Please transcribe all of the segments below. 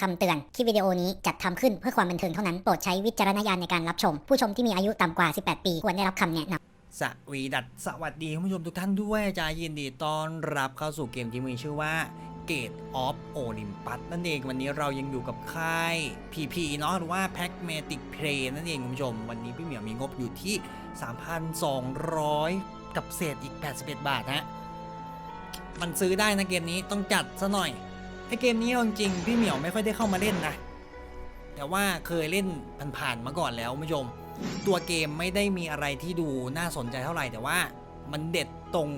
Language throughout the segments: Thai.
คำเตือน คลิปวิดีโอนี้จัดทำขึ้นเพื่อความบันเทิงเท่านั้น โปรดใช้วิจารณญาณในการรับชม ผู้ชมที่มีอายุต่ำกว่า 18 ปี ควรได้รับคำแนะนำสวีดัสสวัสดีคุณผู้ชมทุกท่านด้วยจายยินดีต้อนรับเข้าสู่เกมที่มีชื่อว่า Gate of Olympus นั่นเองวันนี้เรายังอยู่กับค่าย PP เนาะหรือว่า Pragmatic Play นั่นเองคุณผู้ชม วันนี้พี่เหมียวมีงบอยู่ที่ 3,200 กับเศษอีก 81 บาทนะมันซื้อได้นะเกมนี้ต้องจัดซะหน่อย ไอเกมนี้จริงๆพี่เหมียวไม่ค่อยได้เข้ามาเล่นนะ แต่ว่าเคยเล่นผ่านๆมาก่อนแล้วผู้ชม ตัวเกมไม่ได้มีอะไรที่ดูน่าสนใจเท่าไหร่แต่ว่ามันเด็ดตรง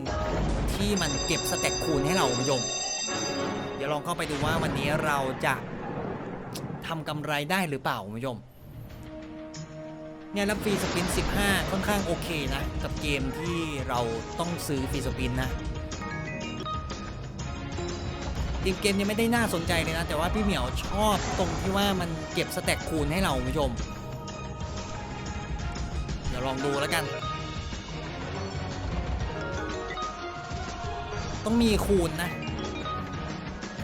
ที่มันเก็บสเต็กคูณให้เราผู้ชม เดี๋ยวลองเข้าไปดูว่าวันนี้เราจะทำกำไรได้หรือเปล่าผู้ชมเนี่ยแล้วฟรีสปิน 15 ค่อนข้างโอเคนะ กับเกมที่เราต้องซื้อฟรีสปินนะ ทีมเกมยังไม่ได้น่าสนใจเลยนะ แต่ว่าพี่เหมียวชอบตรงที่ว่ามันเก็บสเต็กคูณให้เราคุณผู้ชม เดี๋ยวลองดูแล้วกัน ต้องมีคูณนะ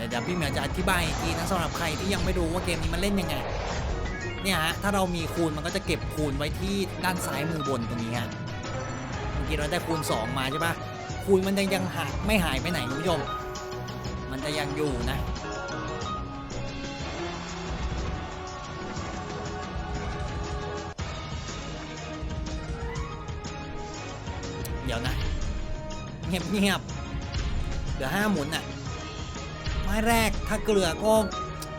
เดี๋ยวพี่เหมียวจะอธิบายอีกทีนะสำหรับใครที่ยังไม่รู้ว่าเกมนี้มันเล่นยังไงเนี่ยฮะถ้าเรามีคูณมันก็จะเก็บคูณไว้ที่ด้านซ้ายมือบนตรงนี้ฮะเมื่อกี้เราได้คูณ 2 มาใช่ปะคูณมันยังยังหายไม่หายไปไหนคุณผู้ชม มันจะยังอยู่นะเดี๋ยวนะ เงียบเงียบๆเดี๋ยวห้าหมุนอะ ไม้แรกถ้าเกลือก็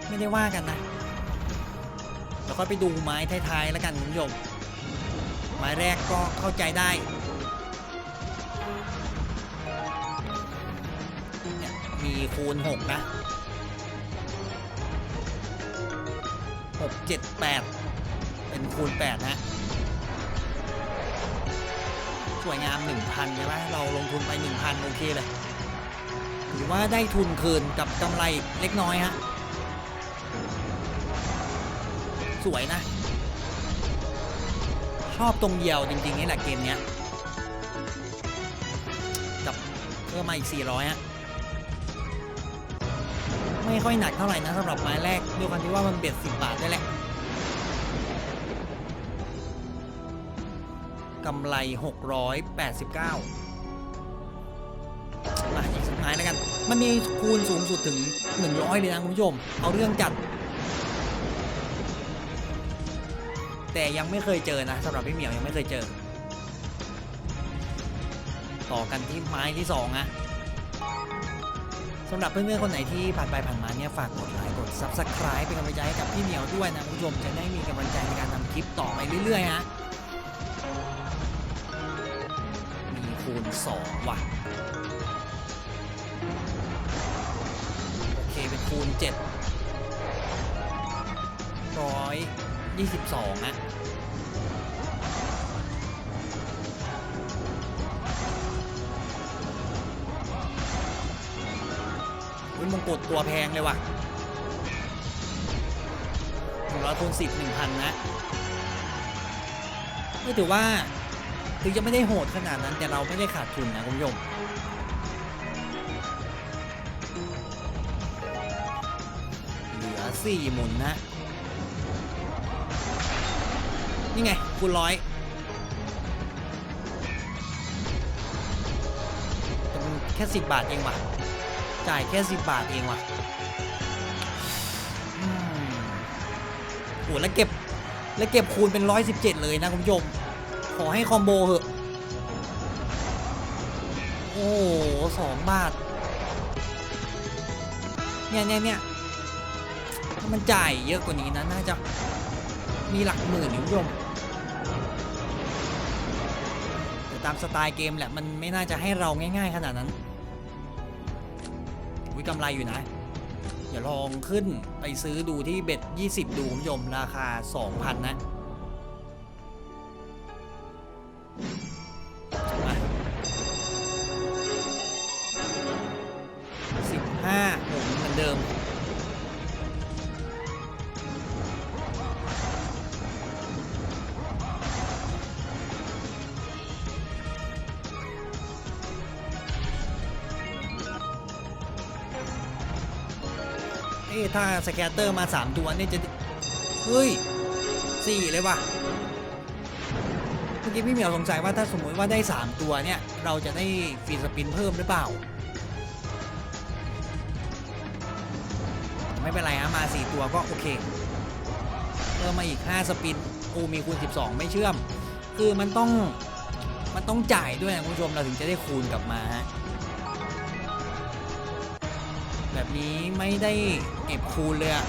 ไม่ได้ว่ากันนะเดี๋ยวค่อยไปดูไม้ท้ายๆแล้วกันคุณผู้ชมไม้แรกก็เข้าใจได้ เนี่ยมีคูณ6นะ6 7 8เป็นคูณ8นะสวยงาม1,000ใช่ไหมเราลงทุนไป1,000โอเคเลยถือว่าได้ทุนคืนกับกำไรเล็กน้อยฮะสวยนะ ชอบตรงเดียวจริงๆนี่แหละเกมเนี้ยกับเพิ่มมาอีก 400ฮะ ไม่ค่อยหนักเท่าไหร่นะสำหรับไม้แรกด้วยความที่ว่ามันเบ็ด10บบาทได้แหละกำไร 689 มาอีกสักไม้แล้วกัน มันมีคูณสูงสุดถึง 100 เลยนะคุณผู้ชม เอาเรื่องจัด แต่ยังไม่เคยเจอนะสำหรับพี่เหมียวยังไม่เคยเจอ ต่อกันที่ไม้ที่2อนะ สำหรับเพื่อนๆคนไหนที่ผ่านไปผ่านมาเนี่ยฝากกดไลค์กด Subscribe เป็นกำลังใจให้กับพี่เหมียวด้วยนะคุณผู้ชมจะได้มีกำลังใจในการทำคลิปต่อไปเรื่อยๆฮะมีคูณ2ว่ะโอเคเป็นคูณ7 122อะ งกุฎตัวแพงเลยว่ะหนึ่งร้อยคูณสิบหนึ่งพันนะไม่ถือว่าถึงจะไม่ได้โหดขนาดนั้นแต่เราไม่ได้ขาดทุนนะคุณผู้ชมเหลือสี่หมุนนะนี่ไงคูณร้อยแต่มันแค่สิบบาทเองว่ะ จ่ายแค่สิบบาทเองว่ะอืมโหแล้วเก็บ แล้วเก็บคูณเป็นร้อยสิบเจ็ดเลยนะคุณผู้ชม ขอให้คอมโบเหอะ โอ้โหสองบาท เนี่ยเนี่ยเนี่ยถ้ามันจ่ายเยอะกว่านี้นะ น่าจะมีหลักหมื่นคุณผู้ชมแต่ตามสไตล์เกมแหละ มันไม่น่าจะให้เราง่าย ๆ ขนาดนั้น วิกำไรอยู่นะอย่าลองขึ้นไปซื้อดูที่เบ็ด 20 ดูคุณผู้ชมราคา 2,000 นะสิบห้าหกเหมือนเดิม เอ๊ะถ้าสแกตเตอร์มา 3 ตัวเนี่ยจะ เฮ้ยสี่เลยว่ะ เมื่อกี้พี่เหมียวสงสัยว่าถ้าสมมติว่าได้ 3 ตัวเนี่ย เราจะได้ฟรีสปินเพิ่มหรือเปล่า ไม่เป็นไรฮะมา 4 ตัวก็โอเค เพิ่มมาอีก 5 สปิน กูมีคูณ 12 ไม่เชื่อม คือมันต้อง มันต้องจ่ายด้วยนะคุณผู้ชมเราถึงจะได้คูณกลับมาฮะ แบบนี้ไม่ได้เก็บคูณเลยอะ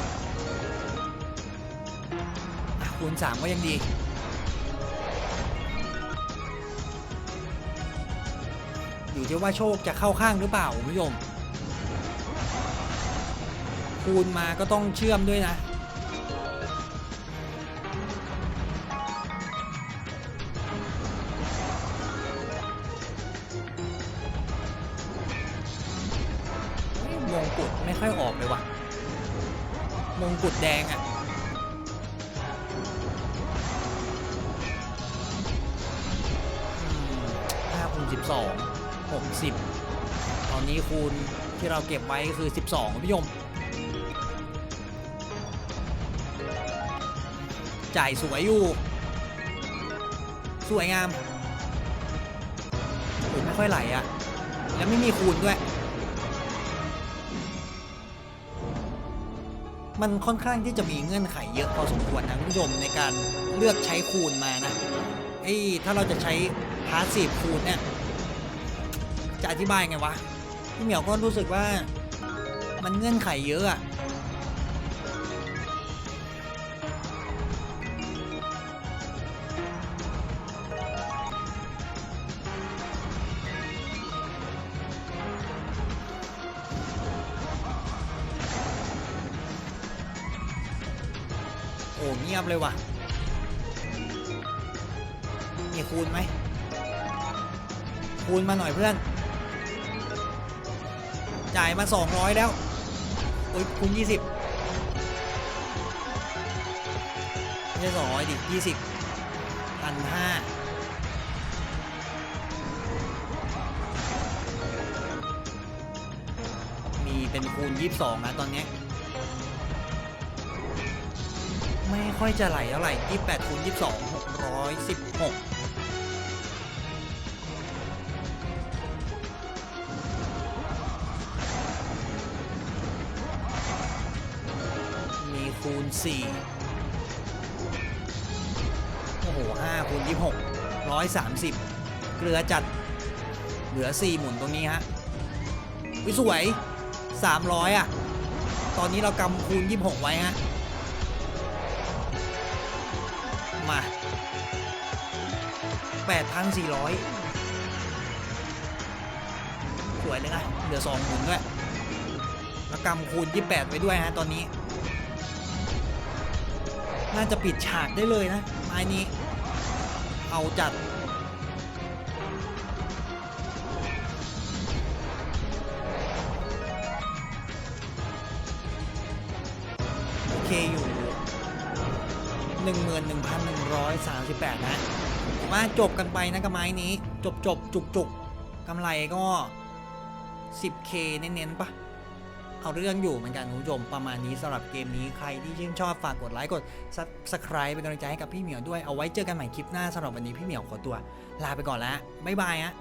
คูณ 3 ก็ยังดี อยู่ที่ว่าโชคจะเข้าข้างหรือเปล่าคุณผู้ชมคูณมาก็ต้องเชื่อมด้วยนะ กุฎไม่ค่อยออกเลยว่ะ มงกุฎแดงอะ่ะ ห้าคูณสิบสองหกสิบตอนนี้คูณที่เราเก็บไว้คือสิบสองคุณผู้ชมจ่ายสวยอยู่ สวยงามโอ้ยไม่ค่อยไหลอะ่ะ แล้วไม่มีคูณด้วย มันค่อนข้างที่จะมีเงื่อนไขเยอะพอสมควรนะคุณผู้ชมในการเลือกใช้คูณมานะไอ้ถ้าเราจะใช้พาสซีฟคูณเนี่ยจะอธิบายไงวะพี่เหมียวก็รู้สึกว่ามันเงื่อนไขเยอะอะ อ้เงียบเลยว่ะมีคูณไหมคูณมาหน่อยเพื่อน จ่ายมา 200 แล้วโอ้ยคูณ 20ไม่ใช่200ดิ20พันห้ามีเป็นคูณ 22นะตอนนี้ ค่อยจะไหลเท่าไหร่28คูณ22 616มีคูณ4โอ้โห5คูณ26 130เกลือจัด เหลือ4หมุนตรงนี้ฮะวิสวย300อะ ตอนนี้เรากำคูณ26ไว้ฮะ มา 8,400 สวยเลยนะเหลือ2หมุนด้วยแล้วกำคูณ 28 ไว้ด้วยฮะตอนนี้ น่าจะปิดฉากได้เลยนะไม้นี้ เอาจัดโอเคอยู่ 138 นะว่าจบกันไปนะกับไม้นี้จบจบจุกจุกกำไรก็ 10k เน้นๆปะเอาเรื่องอยู่เหมือนกันคุณผู้ชมประมาณนี้สำหรับเกมนี้ใครที่ชื่นชอบฝากกดไลค์กด subscribe เป็นกำลังใจให้กับพี่เหมียวด้วยเอาไว้เจอกันใหม่คลิปหน้าสำหรับวันนี้พี่เหมียวขอตัว ลาไปก่อนแล้วบ๊ายบายฮะ